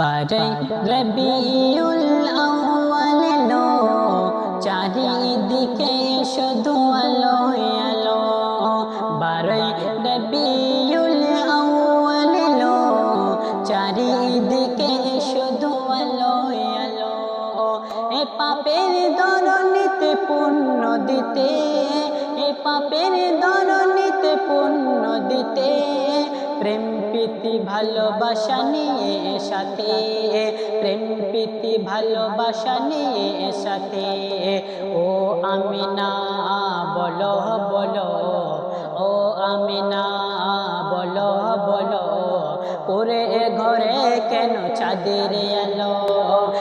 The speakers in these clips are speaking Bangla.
বারাই রবিউল আউয়াল লো, চারিদিকে শুধু আলো আলো। বারাই রবিউল আউয়াল লো, চারিদিকে শুধু আলো আলো। এ পাপের দরনিতে পুণ্য দিতে, এ পাপের দরনিতে পুণ্য দিতে। প্রেম প্রীতি ভালোবাসা নিয়ে সাথে। প্রেম প্রীতি ভালোবাসা নিয়ে সাথে। ও আমিনা, বলো বলো। ও আমিনা, বলো বলো। ওরে ঘরে কেন চাঁদের এলো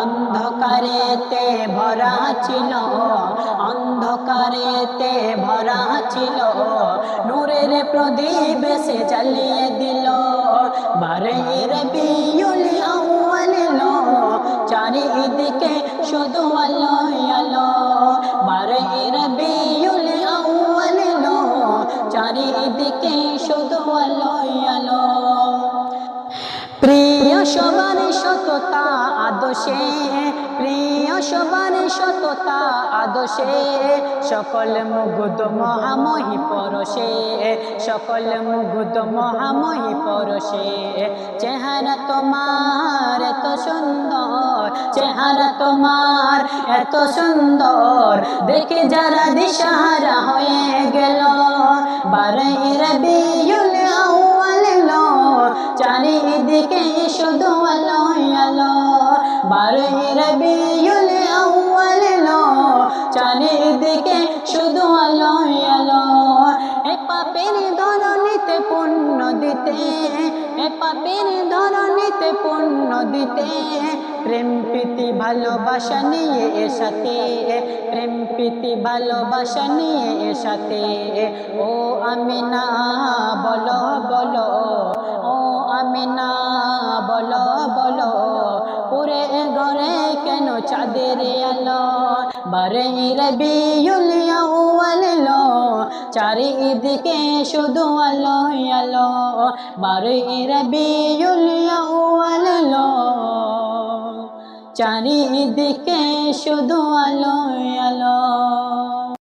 অন্ধকারেতে ভরা ছিল, অন্ধকারেতে ভরা ছিল। নূরের প্রদীপ সে জ্বালিয়ে দিল। বারের বিয়ুলি আউয়াল চারিদিকে শুধু আলো আলো। বারের বিয়ুল আউয়াল চারিদিকে শুধু আলো আলো প্রিয় সবার সততা আদর্শে, প্রিয় সবার সততা আদর্শে, সকল মুগ্ধ মহামহি পরশে, সকল মুগ্ধ মহামহি পরশে। চেহারা তোমার এত সুন্দর, চেহারা তোমার এত সুন্দর। দেখে যারা দিশাহারা হয়ে গেল বারের বিয়ুল আউয়াল লো চারিদিকে শুধু আলো আলো বারের বিয়ুল আউয়াল লো চারিদিকে শুধু আলো আলো এ পাপের ধরনীতে পুণ্য দিতে এ পাপের ধরনীতে পুণ্য দিতে প্রেম প্রীতি ভালোবাসা নিয়ে এ সাথে প্রেম প্রীতি ভালোবাসা নিয়ে এ সাথে ও আমি না বলো বলো, ও আমি না চাঁদের আলো বারে রবিউল আউয়াল লো চারিদিকে শুধু আলো আলো বারে রবিউল আউয়াল লো চারিদিকে শুধু আলো আলো